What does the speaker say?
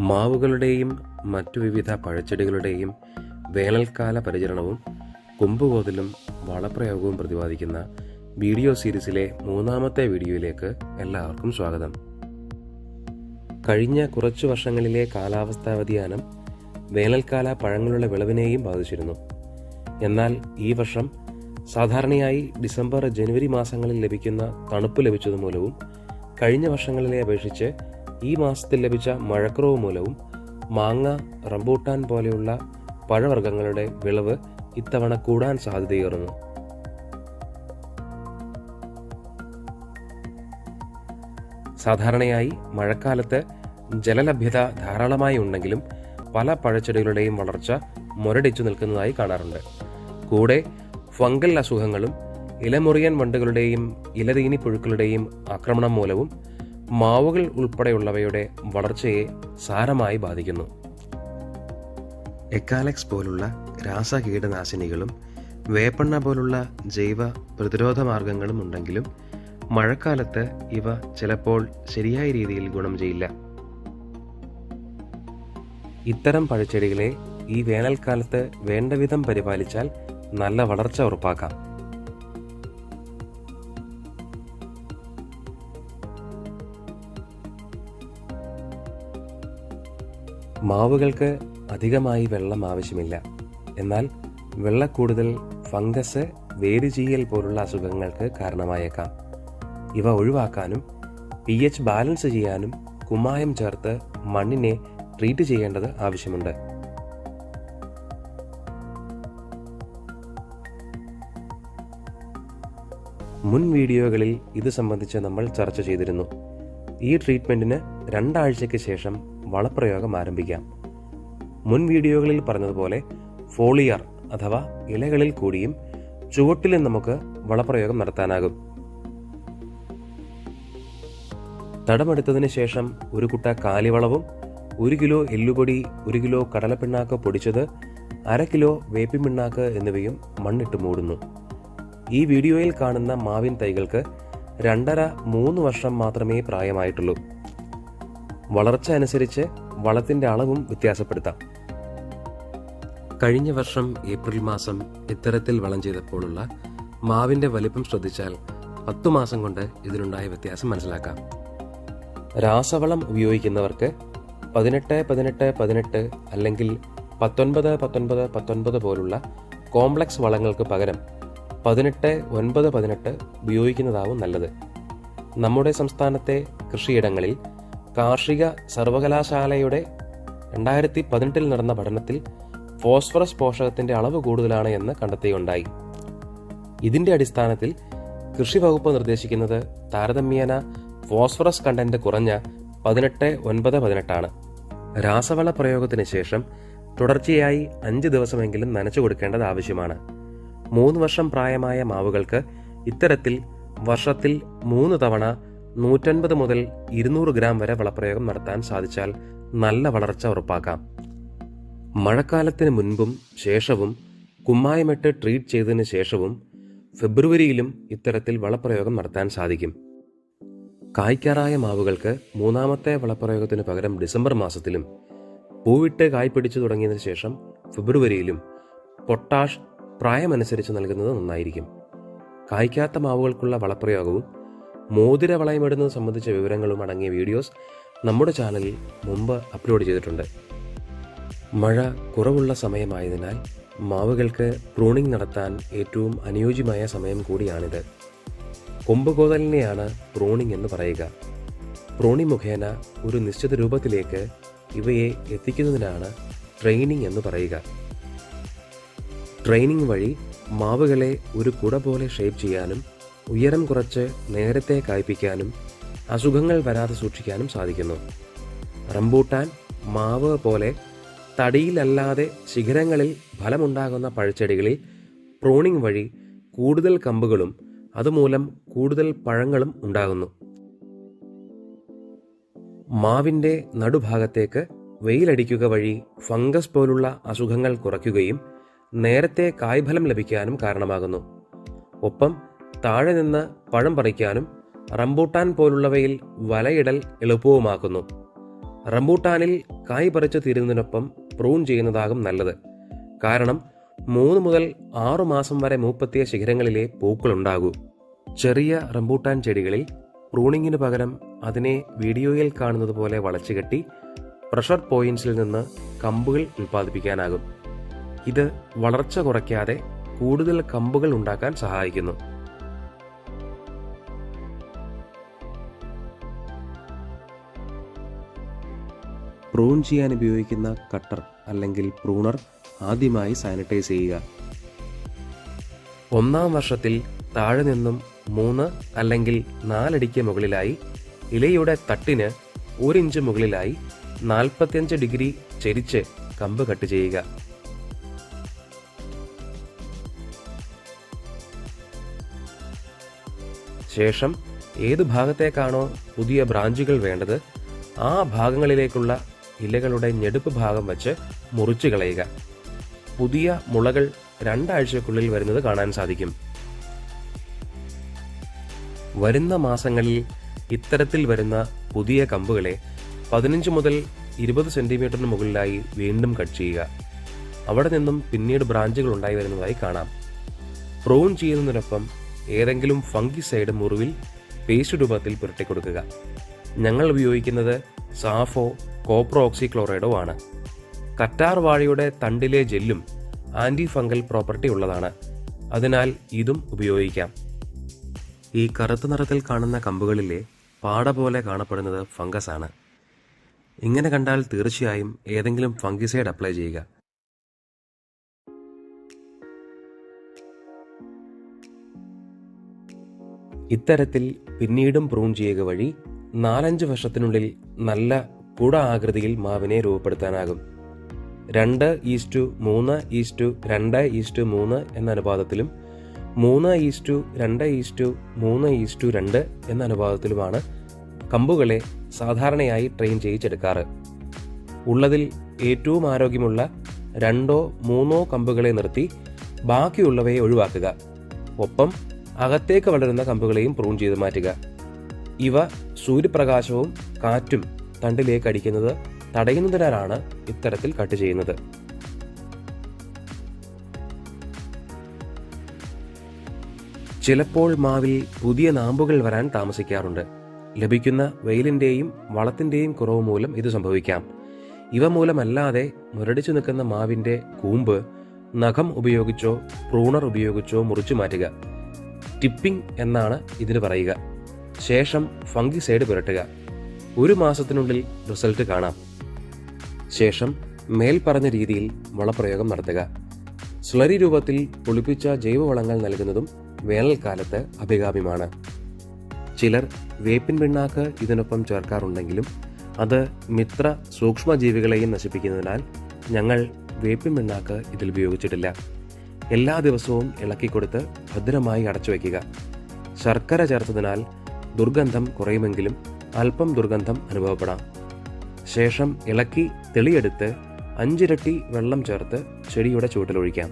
മാവുകളുടെയും മറ്റു വിവിധ പഴച്ചെടികളുടെയും വേനൽക്കാല പരിചരണവും കുമ്പുകോതിലും വളപ്രയോഗവും പ്രതിപാദിക്കുന്ന വീഡിയോ സീരീസിലെ മൂന്നാമത്തെ വീഡിയോയിലേക്ക് എല്ലാവർക്കും സ്വാഗതം. കഴിഞ്ഞ കുറച്ചു വർഷങ്ങളിലെ കാലാവസ്ഥാ വ്യതിയാനം വേനൽക്കാല പഴങ്ങളുടെ വിളവിനെയും ബാധിച്ചിരുന്നു. എന്നാൽ ഈ വർഷം സാധാരണയായി ഡിസംബർ ജനുവരി മാസങ്ങളിൽ ലഭിക്കുന്ന തണുപ്പ് ലഭിച്ചത് മൂലവും കഴിഞ്ഞ വർഷങ്ങളിലെ അപേക്ഷിച്ച് ഈ മാസത്തിൽ ലഭിച്ച മഴക്കുറവ് മൂലവും മാങ്ങ റംബൂട്ടാൻ പോലെയുള്ള പഴവർഗങ്ങളുടെ വിളവ് ഇത്തവണ കൂടാൻ സാധ്യതയേറുന്നു. സാധാരണയായി മഴക്കാലത്ത് ജലലഭ്യത ധാരാളമായി ഉണ്ടെങ്കിലും പല പഴച്ചെടികളുടെയും വളർച്ച മുരടിച്ചു നിൽക്കുന്നതായി കാണാറുണ്ട്. കൂടെ ഫംഗൽ അസുഖങ്ങളും ഇലമുറിയൻ വണ്ടുകളുടെയും ഇലതീനി പുഴുക്കളുടെയും ആക്രമണം മൂലവും മാവുകൾ ഉൾപ്പെടെയുള്ളവയുടെ വളർച്ചയെ സാരമായി ബാധിക്കുന്നു. എക്കാലക്സ് പോലുള്ള രാസകീടനാശിനികളും വേപ്പെണ്ണ പോലുള്ള ജൈവ പ്രതിരോധ മാർഗങ്ങളും ഉണ്ടെങ്കിലും മഴക്കാലത്ത് ഇവ ചിലപ്പോൾ ശരിയായ രീതിയിൽ ഗുണം ചെയ്യില്ല. ഇത്തരം പഴച്ചെടികളെ ഈ വേനൽക്കാലത്ത് വേണ്ടവിധം പരിപാലിച്ചാൽ നല്ല വളർച്ച ഉറപ്പാക്കാം. മാവുകൾക്ക് അധികമായി വെള്ളം ആവശ്യമില്ല. എന്നാൽ വെള്ളക്കൂടുതൽ ഫംഗസ് വേരുചീയൽ പോലുള്ള അസുഖങ്ങൾക്ക് കാരണമായേക്കാം. ഇവ ഒഴിവാക്കാനും പി എച്ച് ബാലൻസ് ചെയ്യാനും കുമ്മായം ചേർത്ത് മണ്ണിനെ ട്രീറ്റ് ചെയ്യേണ്ടത് ആവശ്യമുണ്ട്. മുൻ വീഡിയോകളിൽ ഇത് സംബന്ധിച്ച് നമ്മൾ ചർച്ച ചെയ്തിരുന്നു. ഈ ട്രീറ്റ്മെന്റിന് രണ്ടാഴ്ചയ്ക്ക് ശേഷം വളപ്രയോഗം ആരംഭിക്കാം. മുൻ വീഡിയോകളിൽ പറഞ്ഞതുപോലെ ഫോളിയർ അഥവാ ഇലകളിൽ കൂടിയും ചുവട്ടിലും നമുക്ക് വളപ്രയോഗം നടത്താനാകും. തടമെടുത്തതിന് ശേഷം ഒരു കുട്ട കാലിവളവും ഒരു കിലോ എല്ലുപൊടി ഒരു കിലോ കടലപ്പിണ്ണാക്ക് പൊടിച്ചത് അര കിലോ വേപ്പിപ്പിണ്ണാക്ക് എന്നിവയും മണ്ണിട്ട് മൂടുന്നു. ഈ വീഡിയോയിൽ കാണുന്ന മാവിൻ തൈകൾക്ക് രണ്ടര മൂന്ന് വർഷം മാത്രമേ പ്രായമായിട്ടുള്ളൂ. വളർച്ച അനുസരിച്ച് വളത്തിന്റെ അളവും വ്യത്യാസപ്പെടുത്താം. കഴിഞ്ഞ വർഷം ഏപ്രിൽ മാസം ഇത്തരത്തിൽ വളം ചെയ്തപ്പോഴുള്ള മാവിന്റെ വലിപ്പം ശ്രദ്ധിച്ചാൽ പത്തു മാസം കൊണ്ട് ഇതിലുണ്ടായ വ്യത്യാസം മനസ്സിലാക്കാം. രാസവളം ഉപയോഗിക്കുന്നവർക്ക് പതിനെട്ട് പതിനെട്ട് പതിനെട്ട് അല്ലെങ്കിൽ പത്തൊൻപത് പത്തൊൻപത് പത്തൊൻപത് പോലുള്ള കോംപ്ലക്സ് വളങ്ങൾക്ക് പകരം പതിനെട്ട് ഒൻപത് പതിനെട്ട് ഉപയോഗിക്കുന്നതാവും നല്ലത്. നമ്മുടെ സംസ്ഥാനത്തെ കൃഷിയിടങ്ങളിൽ കാർഷിക സർവകലാശാലയുടെ രണ്ടായിരത്തി പതിനെട്ടിൽ നടന്ന പഠനത്തിൽ ഫോസ്ഫറസ് പോഷകത്തിന്റെ അളവ് കൂടുതലാണ് എന്ന് കണ്ടെത്തുകയുണ്ടായി ഇതിന്റെ അടിസ്ഥാനത്തിൽ കൃഷി വകുപ്പ് നിർദ്ദേശിക്കുന്നത് താരതമ്യേന ഫോസ്ഫറസ് കണ്ടന്റ് കുറഞ്ഞ പതിനെട്ട് ഒൻപത് പതിനെട്ടാണ്. രാസവള പ്രയോഗത്തിന് ശേഷം തുടർച്ചയായി അഞ്ച് ദിവസമെങ്കിലും നനച്ചു കൊടുക്കേണ്ടത് ആവശ്യമാണ്. മൂന്ന് വർഷം പ്രായമായ മാവുകൾക്ക് ഇത്തരത്തിൽ വർഷത്തിൽ മൂന്ന് തവണ നൂറ്റൻപത് മുതൽ ഇരുന്നൂറ് ഗ്രാം വരെ വളപ്രയോഗം നടത്താൻ സാധിച്ചാൽ നല്ല വളർച്ച ഉറപ്പാക്കാം. മഴക്കാലത്തിന് മുൻപും ശേഷവും കുമ്മായമിട്ട് ട്രീറ്റ് ചെയ്തതിന് ശേഷവും ഫെബ്രുവരിയിലും ഇത്തരത്തിൽ വളപ്രയോഗം നടത്താൻ സാധിക്കും. കായ്ക്കാറായ മാവുകൾക്ക് മൂന്നാമത്തെ വളപ്രയോഗത്തിന് പകരം ഡിസംബർ മാസത്തിലും പൂവിട്ട് കായ് പിടിച്ചു തുടങ്ങിയതിനു ശേഷം ഫെബ്രുവരിയിലും പൊട്ടാഷ് പ്രായമനുസരിച്ച് നൽകുന്നത് നന്നായിരിക്കും. കായ്ക്കാത്ത മാവുകൾക്കുള്ള വളപ്രയോഗവും മോതിര വളയമിടുന്നത് സംബന്ധിച്ച വിവരങ്ങളും അടങ്ങിയ വീഡിയോസ് നമ്മുടെ ചാനലിൽ മുമ്പ് അപ്ലോഡ് ചെയ്തിട്ടുണ്ട്. മഴ കുറവുള്ള സമയമായതിനാൽ മാവുകൾക്ക് പ്രൂണിംഗ് നടത്താൻ ഏറ്റവും അനുയോജ്യമായ സമയം കൂടിയാണിത്. കൊമ്പുകോതലിനെയാണ് പ്രോണിംഗ് എന്ന് പറയുക. പ്രോണി മുഖേന ഒരു നിശ്ചിത രൂപത്തിലേക്ക് ഇവയെ എത്തിക്കുന്നതിനാണ് ട്രെയിനിങ് എന്ന് പറയുക. ട്രെയിനിങ് വഴി മാവുകളെ ഒരു കുട പോലെ ഷേപ്പ് ചെയ്യാനും ഉയരം കുറച്ച് നേരത്തെ കായ്പിക്കാനും അസുഖങ്ങൾ വരാതെ സൂക്ഷിക്കാനും സാധിക്കുന്നു. റംബൂട്ടാൻ മാവ് പോലെ തടിയിലല്ലാതെ ശിഖരങ്ങളിൽ ഫലമുണ്ടാകുന്ന പഴച്ചെടികളിൽ പ്രോണിംഗ് വഴി കൂടുതൽ കമ്പുകളും അതുമൂലം കൂടുതൽ പഴങ്ങളും ഉണ്ടാകുന്നു. മാവിന്റെ നടുഭാഗത്തേക്ക് വെയിലടിക്കുക വഴി ഫംഗസ് പോലുള്ള അസുഖങ്ങൾ കുറയ്ക്കുകയും നേരത്തെ കായ്ഫലം ലഭിക്കാനും കാരണമാകുന്നു. ഒപ്പം താഴെ നിന്ന് പഴം പറിക്കാനും റംബൂട്ടാൻ പോലുള്ളവയിൽ വലയിടൽ എളുപ്പവുമാക്കുന്നു. റംബൂട്ടാനിൽ കായ് പറിച്ചു തീരുന്നതിനൊപ്പം പ്രൂൺ ചെയ്യുന്നതാകും നല്ലത്. കാരണം മൂന്ന് മുതൽ ആറു മാസം വരെ മൂപ്പത്തിയ ശിഖരങ്ങളിലെ പൂക്കളുണ്ടാകൂ. ചെറിയ റംബൂട്ടാൻ ചെടികളിൽ പ്രൂണിങ്ങിന് പകരം അതിനെ വീഡിയോയിൽ കാണുന്നത് പോലെ വളച്ചുകെട്ടി പ്രഷർ പോയിന്റ്സിൽ നിന്ന് കമ്പുകൾ ഉൽപ്പാദിപ്പിക്കാനാകും. ഇത് വളർച്ച കുറയ്ക്കാതെ കൂടുതൽ കമ്പുകൾ ഉണ്ടാക്കാൻ സഹായിക്കുന്നു. പ്രൂൺ ചെയ്യാൻ ഉപയോഗിക്കുന്ന കട്ടർ അല്ലെങ്കിൽ പ്രൂണർ ആദ്യമായി സാനിറ്റൈസ് ചെയ്യുക. ഒന്നാം വർഷത്തിൽ താഴെ നിന്നും മൂന്ന് അല്ലെങ്കിൽ നാലടിക്ക് മുകളിലായി ഇലയുടെ തട്ടിന് ഒരു ഇഞ്ച് മുകളിലായി നാൽപ്പത്തിയഞ്ച് ഡിഗ്രി ചെരിച്ച് കമ്പ് കട്ട് ചെയ്യുക. ശേഷം ഏത് ഭാഗത്തേക്കാണോ പുതിയ ബ്രാഞ്ചുകൾ വേണ്ടത് ആ ഭാഗങ്ങളിലേക്കുള്ള ഇലകളുടെ ഞെടുപ്പ് ഭാഗം വച്ച് മുറിച്ചു കളയുക. പുതിയ മുളകൾ രണ്ടാഴ്ചക്കുള്ളിൽ വരുന്നത് കാണാൻ സാധിക്കും. വരുന്ന മാസങ്ങളിൽ ഇത്തരത്തിൽ വരുന്ന പുതിയ കമ്പുകളെ പതിനഞ്ച് മുതൽ ഇരുപത് സെന്റിമീറ്ററിന് മുകളിലായി വീണ്ടും കട്ട് ചെയ്യുക. അവിടെ നിന്നും പിന്നീട് ബ്രാഞ്ചുകൾ ഉണ്ടായി വരുന്നതായി കാണാം. പ്രൂൺ ചെയ്യുന്നതിനൊപ്പം ഏതെങ്കിലും ഫംഗി സൈഡ് മുറിവിൽ പേസ്റ്റ് രൂപത്തിൽ പുരട്ടിക്കൊടുക്കുക. ഞങ്ങൾ ഉപയോഗിക്കുന്നത് സാഫോ കോപ്രോ ഓക്സിക്ലോറൈഡോ ആണ്. കറ്റാർ വാഴയുടെ തണ്ടിലെ ജെല്ലും ആന്റി ഫംഗൽ പ്രോപ്പർട്ടി ഉള്ളതാണ്. അതിനാൽ ഇതും ഉപയോഗിക്കാം. ഈ കറുത്ത നിറത്തിൽ കാണുന്ന കമ്പുകളിലെ പാട പോലെ കാണപ്പെടുന്നത് ഫംഗസ് ആണ്. ഇങ്ങനെ കണ്ടാൽ തീർച്ചയായും ഏതെങ്കിലും ഫംഗിസൈഡ് അപ്ലൈ ചെയ്യുക. ഇത്തരത്തിൽ പിന്നീടും പ്രൂൺ ചെയ്യുക വഴി നാലഞ്ച് വർഷത്തിനുള്ളിൽ നല്ല കുട ആകൃതിയിൽ മാവിനെ രൂപപ്പെടുത്താനാകും. രണ്ട് ഈസ്റ്റു മൂന്ന് ഈസ്റ്റു രണ്ട് ഈസ്റ്റു മൂന്ന് എന്ന അനുപാതത്തിലും മൂന്ന് ഈസ്റ്റു രണ്ട് ഈസ്റ്റു മൂന്ന് ഈസ്റ്റു രണ്ട് എന്ന അനുപാതത്തിലുമാണ് കമ്പുകളെ സാധാരണയായി ട്രെയിൻ ചെയ്യിച്ചെടുക്കാറ്. ഉള്ളതിൽ ഏറ്റവും ആരോഗ്യമുള്ള രണ്ടോ മൂന്നോ കമ്പുകളെ നിർത്തി ബാക്കിയുള്ളവയെ ഒഴിവാക്കുക. ഒപ്പം അകത്തേക്ക് വളരുന്ന കമ്പുകളെയും പ്രൂൺ ചെയ്ത് മാറ്റുക. ഇവ സൂര്യപ്രകാശവും കാറ്റും തണ്ടിലേക്ക് അടിക്കുന്നത് തടയുന്നതിനാലാണ് ഇത്തരത്തിൽ കട്ട് ചെയ്യുന്നത്. ചിലപ്പോൾ മാവിൽ പുതിയ നാമ്പുകൾ വരാൻ താമസിക്കാറുണ്ട്. ലഭിക്കുന്ന വെയിലിന്റെയും വളത്തിന്റെയും കുറവ് മൂലം ഇത് സംഭവിക്കാം. ഇവ മൂലമല്ലാതെ മുരടിച്ചു നിൽക്കുന്ന മാവിന്റെ കൂമ്പ് നഖം ഉപയോഗിച്ചോ പ്രൂണർ ഉപയോഗിച്ചോ മുറിച്ചു മാറ്റുക. ടിപ്പിംഗ് എന്നാണ് ഇതിന് പറയുക. ശേഷം ഫംഗിസൈഡ് പുരട്ടുക. ഒരു മാസത്തിനുള്ളിൽ റിസൾട്ട് കാണാം. ശേഷം മേൽപ്പറഞ്ഞ രീതിയിൽ വളപ്രയോഗം നടത്തുക. സ്ലറി രൂപത്തിൽ പുളിപ്പിച്ച ജൈവവളങ്ങൾ നൽകുന്നതും വേനൽക്കാലത്ത് അഭികാമ്യമാണ്. ചിലർ വേപ്പിൻ പിണ്ണാക്ക് ഇതിനൊപ്പം ചേർക്കാറുണ്ടെങ്കിലും അത് മിത്ര സൂക്ഷ്മജീവികളെയും നശിപ്പിക്കുന്നതിനാൽ ഞങ്ങൾ വേപ്പിൻ പിണ്ണാക്ക് ഇതിൽ ഉപയോഗിച്ചിട്ടില്ല. എല്ലാ ദിവസവും ഇളക്കിക്കൊടുത്ത് ഭദ്രമായി അടച്ചു വയ്ക്കുക ശർക്കര ചേർത്തതിനാൽ ദുർഗന്ധം കുറയുമെങ്കിലും അല്പം ദുർഗന്ധം അനുഭവപ്പെടാം. ശേഷം ഇളക്കി തെളിയെടുത്ത് അഞ്ചിരട്ടി വെള്ളം ചേർത്ത് ചെടിയുടെ ചുവട്ടിലൊഴിക്കാം